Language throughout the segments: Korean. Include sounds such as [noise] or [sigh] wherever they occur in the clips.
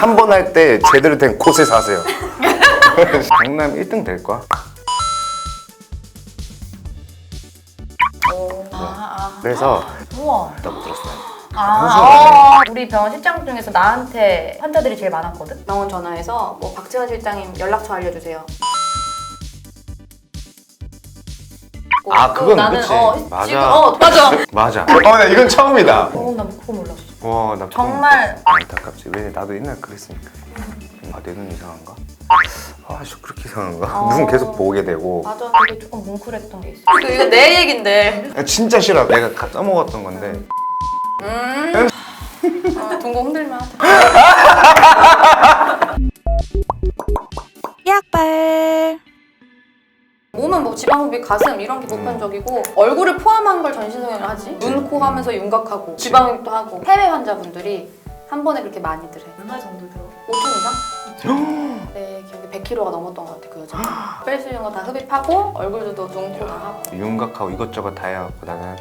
한 번 할 때 제대로 된 곳에 사세요. [laughs] 강남 1등 될 거야. 아, 아. 그래서 우와. 있다고 들었어요. 아, 어. 우리 병원 실장 중에서 나한테 환자들이 제일 많았거든? 병원 전화해서 뭐 박지원 실장님 연락처 알려주세요. 뭐, 아, 또 그건 나는 그치. 어, 맞아. 지금 어 맞아. 맞아. 어, 나 이건 처음이다. 어, 나 그거 몰랐어. 와, 나 정말 안타깝지. 왜 나도 옛날 그랬으니까. 아, 내 눈 이상한가? 아, 저 그렇게 이상한가? 어. 눈 계속 보게 되고. 맞아 되게 조금 뭉클했던 게 있어. 그 이거 내 얘긴데. 아, 진짜 싫어. 내가 가- 써먹었던 건데. 음. 어, 동공 흔들만 하다. 지방흡입, 가슴 이런 게 보편적이고 얼굴을 포함한 걸 전신 성형을 하지. 눈, 코 하면서 윤곽하고 지방흡입도 하고 해외 환자분들이 한 번에 그렇게 많이들 해. 얼마 정도 들어? 5천 이상? 내 [gasps] 기억에 100kg가 넘었던 것 같아 그 여자. 뺄 수 있는 거 다 흡입하고 얼굴도 눈, 코 다 하고. 윤곽하고 이것저것 다 해갖고 나는 한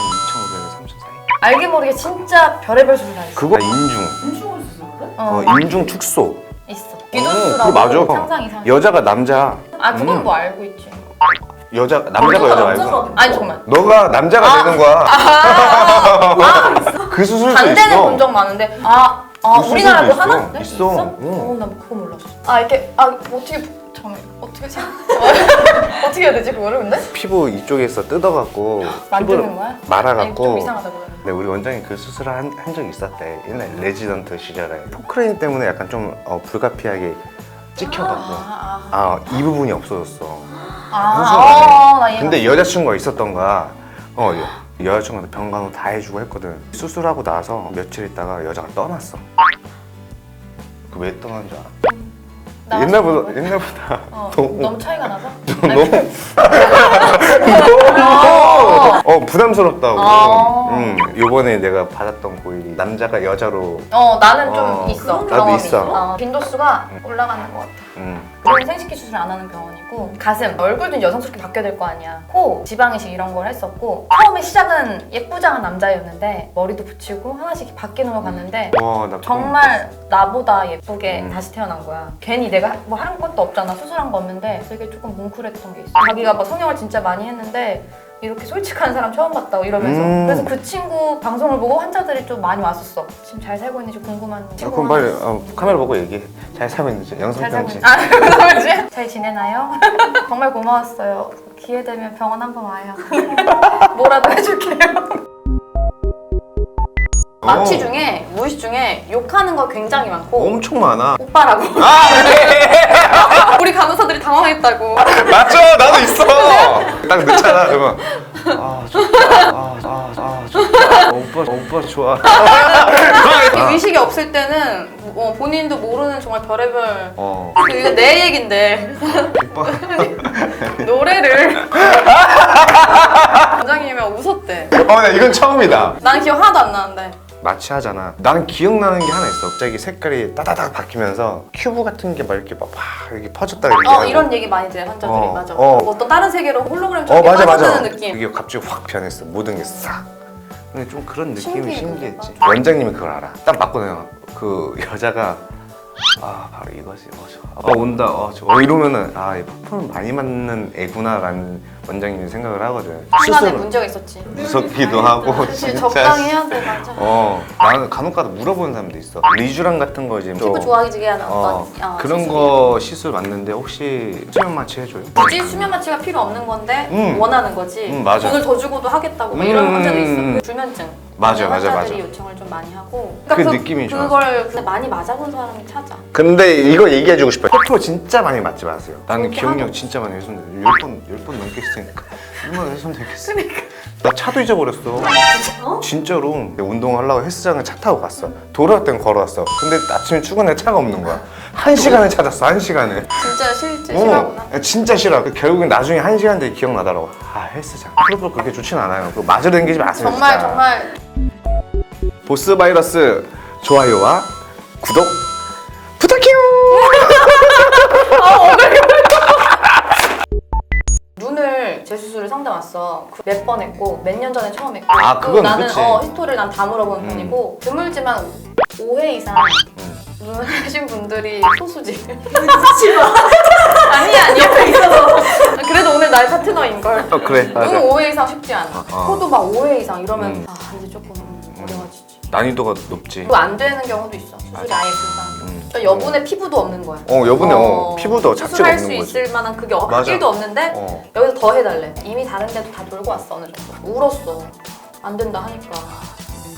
2,500에서 3,000 사이. 알게 모르게 진짜 별의별 수술 다 했어. 그거 인중. 인중을 수술을 해? 어, 어, 인중 축소. 있어. 그거 비누수라고 맞아. 상상 이상. 여자가 남자. 아 그건 음. 뭐 알고 있지. 여자 남자가 여자 말고. 아니 잠깐만. 너가 남자가 아. 되는 거야. 그 수술도 반대는 있어. 본 적 많은데 아, 아 그 우리나라도 수술도 하나? 있어. 네? 있어. 응. 어, 나 그거 몰랐어. 아 이렇게 아 어떻게 잠깐 어떻게 생 [laughs] 어떻게 해야 되지 그거를 근데? 피부 이쪽에서 뜯어갖고 만드는 피부를 거야? 아니, 좀 말아갖고. 이상하다 그거는. 네, 우리 원장이 그 수술을 한, 한 적이 있었대. 옛날 레지던트 시절에. 포크레인 때문에 약간 좀 어, 불가피하게 찍혀갖고. 아, 아, 아, 이 부분이 없어졌어. 아, 무슨 아, 나 이해. 근데 여자친구가 있었던 거야. 어, 여, 여자친구한테 병간호 다 해주고 했거든. 수술하고 나서 며칠 있다가 여자가 떠났어. 그 왜 떠난 줄 알아? 나 옛날보다, 옛날보다 어, 너무, 너무 차이가 나서? [laughs] 너무, 어, [laughs] 부담스럽다고. 아. 음, 요번에 내가 받았던 고일이 남자가 여자로, 어 나는 좀 어, 있어. 나도 경험이. 있어. 어, 빈도수가 올라가는 것 같아. 음, 우리는 생식기 수술 안 하는 병원이고 가슴, 얼굴도 여성스럽게 바뀌어야 될 거 아니야. 코, 지방이식 이런 걸 했었고 처음에 시작은 예쁘장한 남자였는데 머리도 붙이고 하나씩 바뀌는 걸 봤는데 와, 나 정말 나보다 예쁘게 음. 다시 태어난 거야. 괜히 내가 뭐 하는 것도 없잖아. 수술한 거 없는데 되게 조금 뭉클했던 게 있어. 자기가 뭐 성형을 진짜 많이 했는데 이렇게 솔직한 사람 처음 봤다고 이러면서. 음. 그래서 그 친구 방송을 보고 환자들이 좀 많이 왔었어. 지금 잘 살고 있는지 궁금한 아, 친구. 그럼 빨리 어, 카메라 보고 얘기해. 잘 살고 있는지, 영상 잘 살고 편지. 있... 아, [laughs] 그러지? 잘 지내나요? [laughs] 정말 고마웠어요. 기회 되면 병원 한번 와요. [laughs] 뭐라도 해줄게요. 마취 중에 무의식 중에 욕하는 거 굉장히 많고 엄청 많아. 오빠라고. [laughs] 우리 간호사들이 당황했다고. 맞죠? 나도 있어. [laughs] 딱 넣잖아. 그러면 아 좋다. 아, 아, 아 좋다. 오빠 오빠 좋아. 이렇게 의식이 없을 때는 어, 본인도 모르는 정말 별의별 어 그 이거 내 얘긴데 오빠. [laughs] 노래를 원장님이랑 웃었대. 어 나 이건 처음이다. 난 기억 하나도 안 나는데. 마취하잖아. 나는 기억나는 게 하나 있어. 갑자기 색깔이 따다닥 바뀌면서 큐브 같은 게 막 이렇게 막팍 이렇게 퍼졌다 이렇게. 어 하고. 이런 얘기 많이 들어요 환자들이 어, 맞아. 어. 뭐 어떤 다른 세계로 홀로그램처럼 어 맞아 맞아. 빠져드는 느낌. 그게 갑자기 확 변했어. 모든 게 싹. 근데 좀 그런 느낌이 신기해, 신기했지. 그게. 원장님이 그걸 알아. 딱 맞거든요. 그 여자가 아 바로 이거지. 어, 저, 아 온다. 어, 저, 어 이러면은 아이 퍼포먼 많이 맞는 애구나라는 원장님이 생각을 하거든. 시간에 스스로 문제가 있었지. 무섭기도 하고 그치, 진짜. 적당히 해야 돼 맞아. 어 나는 간혹 가다 물어보는 사람도 있어. 리쥬란 같은 거 이제 피부 좀- 좋아지게 하는 어, 어떤 어, 그런 시술. 거 시술 맞는데 혹시 수면 마취 해줘요? 굳이 수면 마취가 필요 없는 건데 음. 원하는 거지. 음, 맞아. 돈을 더 주고도 하겠다고 막 음, 이런 환자도 있어. 음, 음. 불면증. 맞아, 맞아, 환자들이 맞아. 요청을 좀 많이 하고. 그 느낌이 좋아. 그걸 근데 많이 맞아본 사람이 찾아. 근데 이거 얘기해주고 싶어요. 페트로 진짜 많이 맞지 마세요. 나는 기억력 하고. 진짜 많이 했었는데 열 번, 열번 넘게 했으니까 얼마나 했으면 되겠어. 나 차도 잊어버렸어. 진짜로 내가 운동하려고 헬스장을 차 타고 갔어. 돌아올 땐 걸어왔어. 근데 아침에 출근해 차가 없는 거야. 한 시간을 찾았어, 한 시간을. 진짜 실제 싫어하구나. 어, 진짜 싫어. 결국엔 나중에 한 시간 뒤에 기억나더라고. 아 헬스장. 그것도 그렇게 좋진 않아요. 그거 맞으러 다니지 마세요. 정말 진짜. 정말 보스 바이러스 좋아요와 구독 왔어. 그몇번 했고 몇 년 전에 처음 했고. 아, 또 그건 나는 그치. 어, 히스토리를 난 다 물어보는 음. 편이고 드물지만 5회 이상 음. 눈 하신 분들이 소수지. [laughs] 아니 아니 옆에 있어서. 그래도 오늘 나의 파트너인 걸. 어 그래 눈 맞아 5회 이상 쉽지 않아. 어. 코도 막 5회 이상 이러면 음. 아 이제 조금 어려워지지. 난이도가 높지 또안 되는 경우도 있어. 수술이 아예 불가능. 음. 저 여분의 피부도 없는 거야. 어 여분에 어, 피부도 작지가 수술할 수 없는 거지 있을 만한 그게 어, 맞아. 1도 없는데 어. 여기서 더 해달래. 이미 다른 데도 다 돌고 왔어 어느 정도. 울었어. 안 된다 하니까.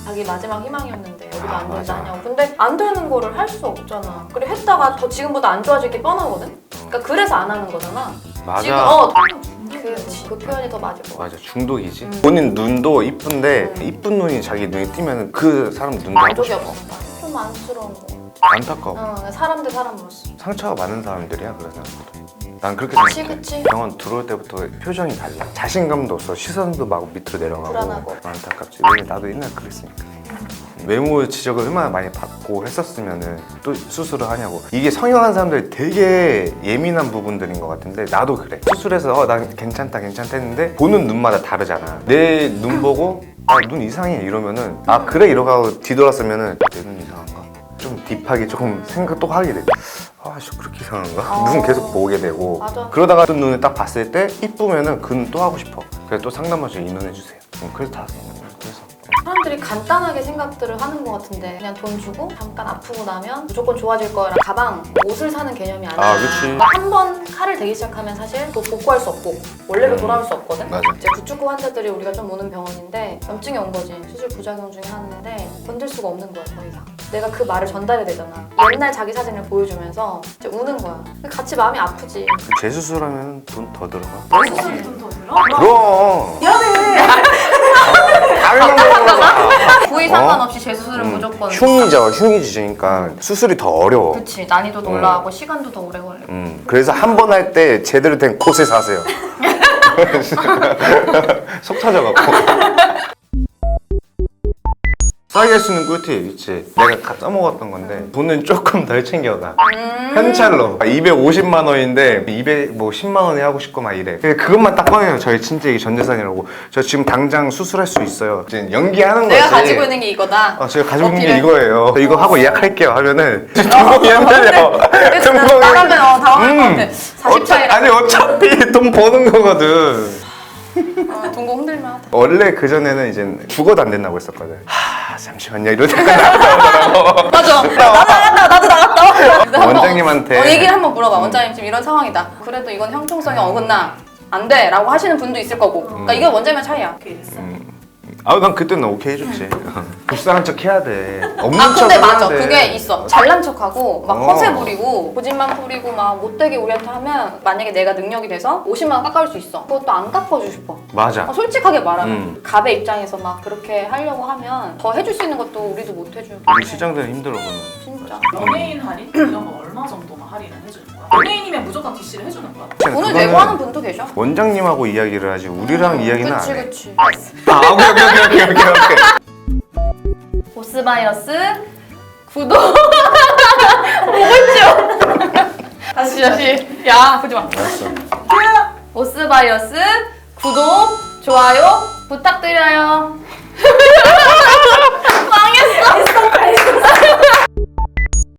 자기 마지막 희망이었는데 여기도 아, 안 맞아. 된다 하냐고. 근데 안 되는 거를 할 수 없잖아. 그래 했다가 더 지금보다 안 좋아질 게 뻔하거든. 그러니까 그래서 안 하는 거잖아. 맞아 지금 어 그렇지. 그 표현이 더 맞을 것 같아. 맞아 중독이지 음. 본인 눈도 이쁜데 음. 이쁜 눈이 자기 눈에 띄면 그 사람 눈도 하고 만족이 싶어 없어. 좀 안쓰러운 거. 안타까워 어, 사람 대 사람으로서. 상처가 많은 사람들이야 그래서 난 그렇게 그치, 생각해 그치. 병원 들어올 때부터 표정이 달라 자신감도 없어 시선도 막 밑으로 내려가고 불안하고. 안타깝지 왜냐면 나도 옛날 그랬으니까 외모 지적을 얼마나 많이 받고 했었으면은 또 수술을 하냐고 이게 성형한 사람들이 되게 예민한 부분들인 것 같은데 나도 그래 수술해서 어, 난 괜찮다 괜찮다 했는데 보는 눈마다 다르잖아 내 눈 보고 아 눈 이상해 이러면은 아 그래 이러고 뒤돌았으면은 내 눈 이상한가 좀 딥하게 조금 생각 또 하게 돼. 아씨 그렇게 이상한가? 어. 눈 계속 보게 되고 맞아. 그러다가 또 눈을 딱 봤을 때 이쁘면은 그 눈 또 하고 싶어. 그래서 또 상담하셔 인원해 주세요. 음, 그래서 다 사람들이 간단하게 생각들을 하는 것 같은데 그냥 돈 주고 잠깐 아프고 나면 무조건 좋아질 거랑 가방, 옷을 사는 개념이 아니야. 아, 그치. 한번 칼을 대기 시작하면 사실 또 복구할 수 없고 원래로 음. 돌아올 수 없거든. 맞아. 이제 구축구 환자들이 우리가 좀 오는 병원인데 염증이 온 거지. 수술 부작용 중에 하나인데 건들 수가 없는 거야 더 이상. 내가 그 말을 전달해야 되잖아. 옛날 자기 사진을 보여주면서 이제 우는 거야. 같이 마음이 아프지. 그 재수술하면 돈 더 들어가. 수술이 좀 더 들어? 그럼 미안해. 다른 거. 부위 상관없이 재수술은 음, 무조건 흉이죠 흉이지 그러니까 수술이 더 어려워. 그치 난이도도 음. 올라가고 시간도 더 오래 걸리고 음, 그래서 한 번 할 때 제대로 된 곳에 사세요. [laughs] [laughs] 속 터져갖고. 싸게 할수 있는 꿀팁 있지. 내가 다 써먹었던 건데 돈은 조금 덜 챙겨가. 현찰로 250만 원인데 200뭐 10만 원에 하고 싶고 막 이래. 근데 그것만 딱 꺼내요. 저희 친척이 전재산이라고. 저 지금 당장 수술할 수 있어요. 이제 연기하는 거지. 내가 가지고 있는 게 이거다. 어, 제가 가지고 있는 게 어필해. 이거예요. 저 이거 하고 예약할게요 하면은 등록이 흔들려. 근데 등록이 나가면 어, [laughs] 당황할 것 음. 같아. 40차이라. 아니 어차피 [laughs] 돈 버는 거거든. 어, 동공 흔들만 하다. 원래 그 전에는 이제 죽어도 안 된다고 했었거든. 하 잠시만요 이러다가 나가더라고. 맞아. [laughs] 나도 나갔다. 나도 나갔다. 근데 한번 원장님한테. 어, 얘기를 한번 물어봐. 원장님 지금 이런 상황이다. 그래도 이건 형평성이 어긋나. 안 돼. 라고 하시는 분도 있을 거고. 그러니까 이게 원장님의 차이야. 오케이 됐어. 아 난 그때는 오케이 해줬지. 불쌍한 척 해야 돼. 없는 아 근데 맞아. 돼. 그게 있어. 잘난 척하고 막 어. 허세 부리고 고집만 부리고 막 못되게 우리한테 하면 만약에 내가 능력이 돼서 50만 원 깎아줄 수 있어. 그것도 안 깎아주고 싶어. 맞아. 어, 솔직하게 말하면 음. 갑의 입장에서 막 그렇게 하려고 하면 더 해줄 수 있는 것도 우리도 못 해주고 우리 시장들은 힘들어 보면. 진짜 연예인 할인 이런 거 얼마 정도만 할인을 거야? 연예인이면 무조건 DC를 해주는 거야? 돈을 그거는 내고 하는 분도 계셔. 원장님하고 이야기를 하지 우리랑 이야기는 그치 안 해. 그치. 아 오케이 오케이 오케이 오케이 오케이. 오케이. 보스바이러스 구독 [laughs] 다시 다시. 야 보지 마. 알았어. 보스바이러스 구독 좋아요 부탁드려요 [laughs]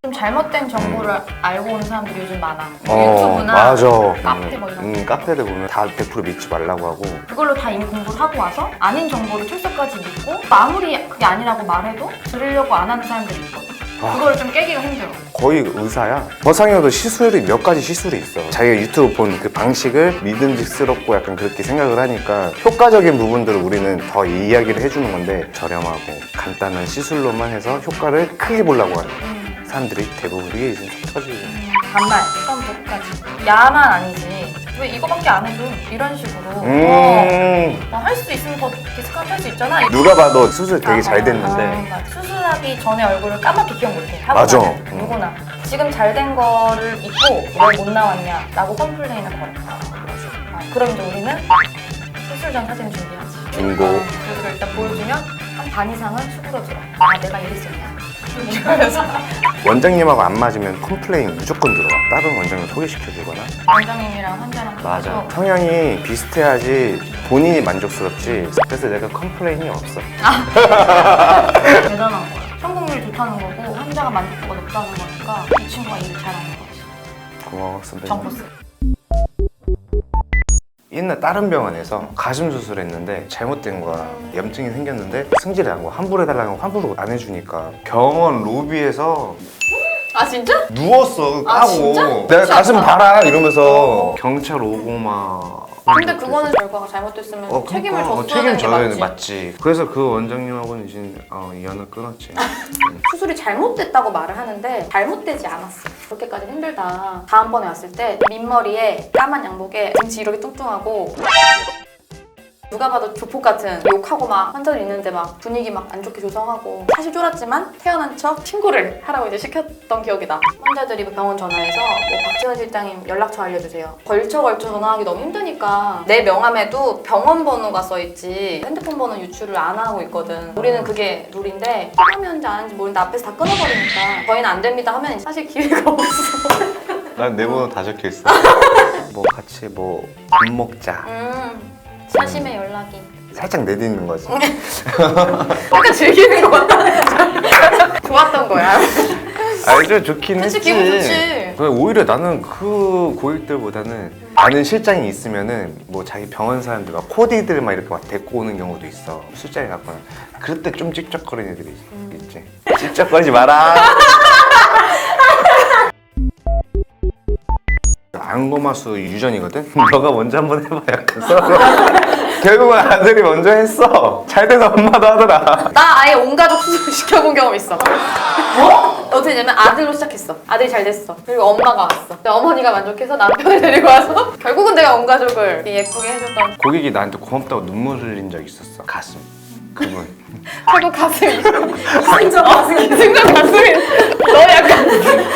좀 잘못된 정보를 알고 오는 사람들이 요즘 많아 유튜브나 맞아. 카페 뭐 이런 음, 카페들 보면 다 100% 믿지 말라고 하고. 그걸로 다 이미 공부를 하고 와서 아닌 정보를 출석까지 믿고 아무리 그게 아니라고 말해도 들으려고 안 하는 사람들이 있거든 아. 그걸 좀 깨기가 힘들어 거의 의사야. 버상여도 시술이 몇 가지 시술이 있어. 자기가 유튜브 본 그 방식을 믿음직스럽고 약간 그렇게 생각을 하니까 효과적인 부분들을 우리는 더 이야기를 해주는 건데 저렴하고 간단한 시술로만 해서 효과를 크게 보려고 하는 사람들이 대부분 이게 지금 속 터지지. 반말 처음부터 끝까지. 야만 아니지. 왜 이거밖에 안 해도 이런 식으로. 어, 음. 할 수 있으면 더 디스카운트 할 수 있잖아. 누가 봐도 수술 되게 아, 잘 됐는데. 아. 수술하기 전에 얼굴을 까맣게 기억 못해. 하고 맞아. 나면 음. 누구나. 지금 잘 된 거를 잊고 왜 못 나왔냐 라고 컴플레인을 걸어. 아, 그럼 이제 우리는 수술 전 사진을 준비하지. 중고. 어, 그래서 일단 보여주면 한 반 이상은 수그러들어 아 내가 이랬었냐 이러면서 원장님하고 안 맞으면 컴플레인 무조건 들어와. 다른 원장님 소개시켜주거나. 원장님이랑 환자랑 맞아. 가서 성향이 비슷해야지 본인이 만족스럽지. 그래서 내가 컴플레인이 없어. [laughs] 대단한 거야 효율이 좋다는 거고 환자가 만족도가 높다는 거니까 이 친구가 일을 잘하는 거지. 고마워 선배님. 정보스. 옛날 다른 병원에서 가슴 수술했는데 잘못된 거야. 염증이 생겼는데 승질이 난 거야. 환불 해달라고 환불을 안 해주니까 병원 로비에서 아 진짜? 누웠어 까고 아, 진짜? 내가 그렇지 가슴. 봐라 이러면서 경찰 오고 막 근데 그거는 결과가 잘못됐으면 어, 책임을 그러니까, 어, 책임 되는 게 져야 맞지. 맞지. 그래서 그 원장님하고는 이제 어, 인연을 끊었지. [laughs] 수술이 잘못됐다고 말을 하는데 잘못되지 않았어. 그렇게까지 힘들다. 다음번에 왔을 때 민머리에 까만 양복에 등치 이렇게 뚱뚱하고 누가 봐도 조폭 같은 욕하고 막 환자들 있는데 막 분위기 막 안 좋게 조성하고 사실 쫄았지만 태어난 척 신고를 하라고 이제 시켰던 기억이 나. 환자들이 병원 전화해서 뭐 박지원 실장님 연락처 알려주세요. 걸쳐 걸쳐 전화하기 너무 힘드니까 내 명함에도 병원 번호가 써있지 핸드폰 번호 유출을 안 하고 있거든. 우리는 그게 룰인데 하면지 안 하는지 모르는데 앞에서 다 끊어버리니까 저희는 안 됩니다 하면 사실 기회가 없어. 난 내 번호 다 적혀 있어. [laughs] 뭐 같이 뭐 밥 먹자. 음 사심의 연락이. 살짝 내딛는 거지. [laughs] 약간 즐기는 것 같다. [laughs] 좋았던 거야. 알죠 좋긴 그치, 했지. 기분 좋지. 근데 오히려 나는 그 고객들보다는 아는 실장이 있으면은 뭐 자기 병원 사람들 막 코디들 막 이렇게 막 데리고 오는 경우도 있어. 술자리 갖고는 그럴 때 좀 찝쩍거리는 애들이 음. 있지. 찝쩍거리지 마라. [laughs] 안고마수 유전이거든? [laughs] 너가 먼저 한번 해봐 약간 서로 [laughs] 결국은 아들이 먼저 했어 잘 돼서 엄마도 하더라 나 아예 온 가족 수술 [laughs] 시켜본 경험 있어. 어? 어떻게 되냐면 아들로 시작했어. 아들이 잘 됐어. 그리고 엄마가 왔어. 근데 어머니가 만족해서 남편을 데리고 와서 결국은 내가 온 가족을 예쁘게 해줬던 고객이 나한테 고맙다고 눈물 흘린 적 있었어 가슴 그분 최고 가슴이 이승전 가슴이 이승전 가슴이 너 약간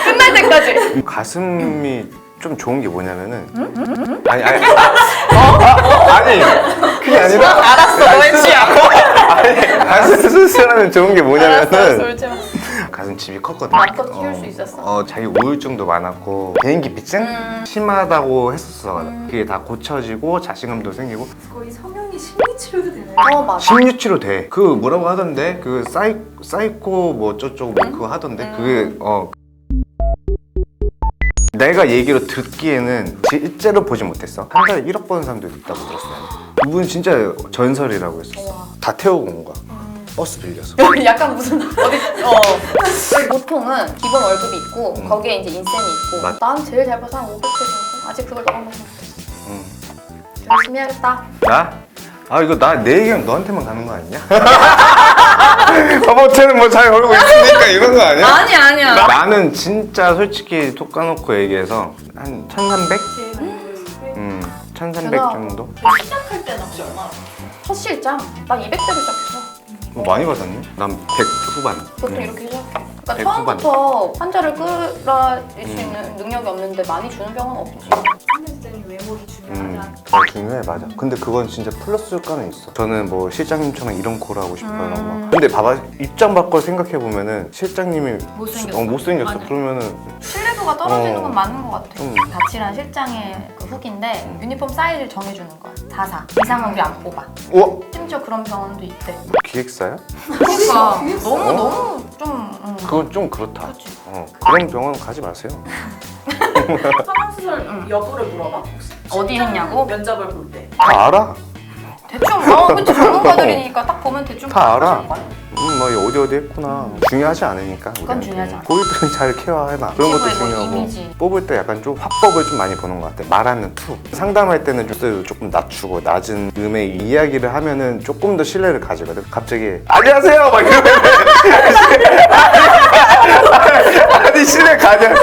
끝날 때까지 가슴이 좀 좋은 게 뭐냐면은 아니 아니. 아, 아니. 그게 아니라 알았어. 너의 취향 [laughs] 아니 가슴 수술하면 좋은 게 뭐냐면은 울지 마. 가슴 집이 컸거든. 마음껏 키울 수 있었어? 어, 자기 우울증도 많았고 비행기 비증? 음. 심하다고 했었어. 그게 다 고쳐지고 자신감도 생기고. 거의 성형이 심리 치료도 되나요? 어 맞아. 심리치료 돼. 그 뭐라고 하던데? 그 사이 사이코 뭐 어쩌고 뭐 그거 하던데? 그게 어. 내가 얘기로 듣기에는 실제로 보지 못했어. 한 달에 1억 버는 사람들도 있다고 들었어요. 그분 진짜 전설이라고 했었어. 다 태우고 온 거야. 버스 빌려서. [laughs] 약간 무슨 어디 어 보통은 기본 월급이 있고 음. 거기에 이제 인센이 있고 맞- 난 제일 잘 벌어서 한 500대 정도 아직 그걸 넘어가지 못했어 응. 열심히 해야겠다 나? 아 이거 나내 얘기는 너한테만 가는 거 아니냐? 아무튼 뭐잘 벌고 있으니까 이런 거 아니야? 아니 아니야 나는 진짜 솔직히 톡 까놓고 얘기해서 한 1300? 음, 1300 대박. 정도? 시작할 때는 얼마나? 첫 실장 난 200대로 시작했어 뭐 많이 받았네? 난 100 후반 보통 음. 이렇게 시작해 그러니까 백 처음부터 환자를 끌어낼 수 음. 있는 능력이 없는데 많이 주는 병은 없지 선생님 외모도 음, 중요하다. 어, 중요해 맞아 근데 그건 진짜 플러스 효과는 있어 저는 뭐 실장님처럼 이런 콜 하고 싶어요 음. 막. 근데 봐봐 입장 바꿔 생각해 보면은 실장님이 못생겼어. 어, 못생겼어 맞아. 그러면은 신뢰도가 떨어지는 어. 건 맞는 것 같아. 음. 다칠한 실장의 그 후기인데 유니폼 사이즈를 정해주는 거야. 44. 이상은 우리 안 뽑아. 어? 심지어 그런 병원도 있대. 기획사야? 그러니까 [laughs] 너무 어? 너무 좀 음. 그건 좀 그렇다 그렇지. 어, 그런 병원 가지 마세요 [laughs] 성형수술 여부를 물어봐? 혹시? 어디 했냐고? 면접을 볼 때. 다 알아 대충 [laughs] 어 그치 전문가들이니까 딱 보면 대충 다 알아. 음, 뭐 어디 어디 했구나. 중요하지 않으니까. 그건 우리한테. 중요하지 않아. 고객들은 잘 케어해놔. 그런 것도 뭐 중요하고. 이미지. 뽑을 때 약간 좀 화법을 좀 많이 보는 것 같아. 말하는 투. 상담할 때는 좀 조금 낮추고 낮은 음의 이야기를 하면은 조금 더 신뢰를 가지거든. 갑자기 안녕하세요 막 이러면 [laughs] 아니 신뢰 가냐?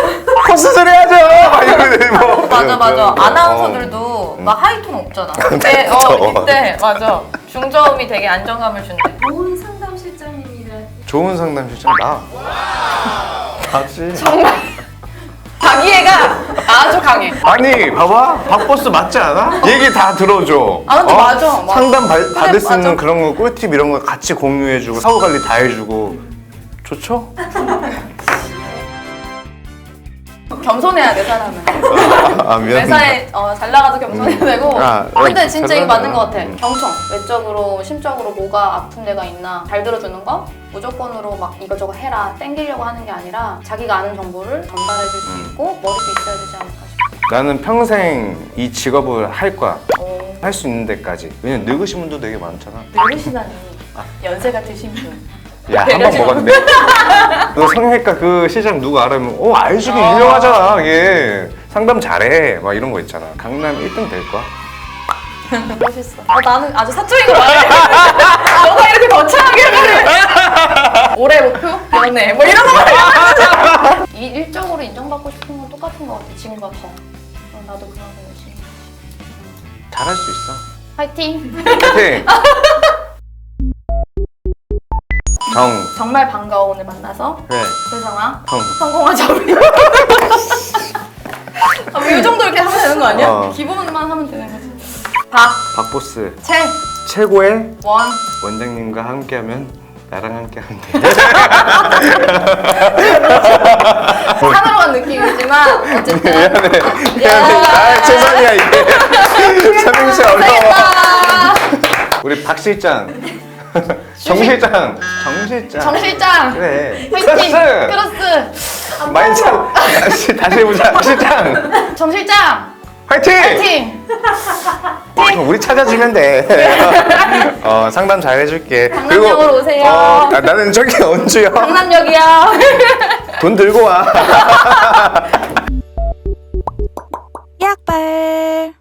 헛수술 해야죠. 막 이러면 뭐. 맞아 맞아 어. 아나운서들도 막 하이톤 없잖아. 근데 [laughs] 어 그쵸. 이때 맞아 중저음이 되게 안정감을 준대. 좋은 실장님이래. 좋은 상담 실장 나. 나지. 자기애가 아주 강해 아니 봐봐 박보스 맞지 않아? 얘기 다 들어줘 어? 아, 근데 맞아, 맞아. 상담 받- 받을 수 있는 맞아. 그런 거 꿀팁 이런 거 같이 공유해주고 사후 관리 다 해주고 좋죠? 겸손해야 돼 사람은. 아 미안. 회사에 어, 잘 나가도 겸손해야 되고. 아, 근데 어, 진짜 잘 이거 맞는. 것 같아. 음. 경청. 외적으로, 심적으로 뭐가 아픈 데가 있나 잘 들어주는 거. 무조건으로 막 이거저거 해라 땡기려고 하는 게 아니라 자기가 아는 정보를 전달해 줄수 음. 있고 머리도 있어야 되지 않을까 싶어. 나는 평생 이 직업을 할 거야. 어. 할수 있는 데까지. 왜냐면 늙으신 분도 되게 많잖아. 늙으시다니 연세가 드신 분 야, 한 번 먹었네. [laughs] 너 성형외과 그 시장 누구 알아면, 어, 알수기 유명하잖아, 얘. 상담 잘해. 막 이런 거 있잖아. 강남 1등 될 거야? [laughs] 멋있어. 어, 나는 아주 사적인 거 말해. 너가 이렇게 거창하게 하면 [laughs] 올해 목표? 연애 뭐 이런 거이 일적으로 인정받고 싶은 건 똑같은 것 같아. 지금과 더. 어, 나도 그런 거 열심히. 잘할 수 있어. 화이팅! 파이팅! 정, 정말 반가워 오늘 만나서 그래, 세상아 형. 성공하자 우리 [laughs] 아, 뭐이 정도 이렇게 하면 되는 거 아니야? 어. 기본만 하면 되는 거지 박, 박보스. 채, 최고의 원 원장님과 함께하면 나랑 함께하면 돼. [laughs] 간 느낌이지만 어쨌든 미안해. 미안해. 아, 최선이야, 이게. 삼행시 어려워. 우리 박 실장. [laughs] 정 실장. 정 실장. 정 실장 그래. 화이팅! 크로스! 크로스 많이 참. 다시, 다시 해보자. 박 [laughs] 실장. 정 실장 화이팅! 화이팅! 우리 찾아주면 돼. [laughs] 어, 상담 잘 해줄게. 강남역으로 오세요. 어, 아, 나는 저기 원주요. 강남역이요 돈 들고 와. 약발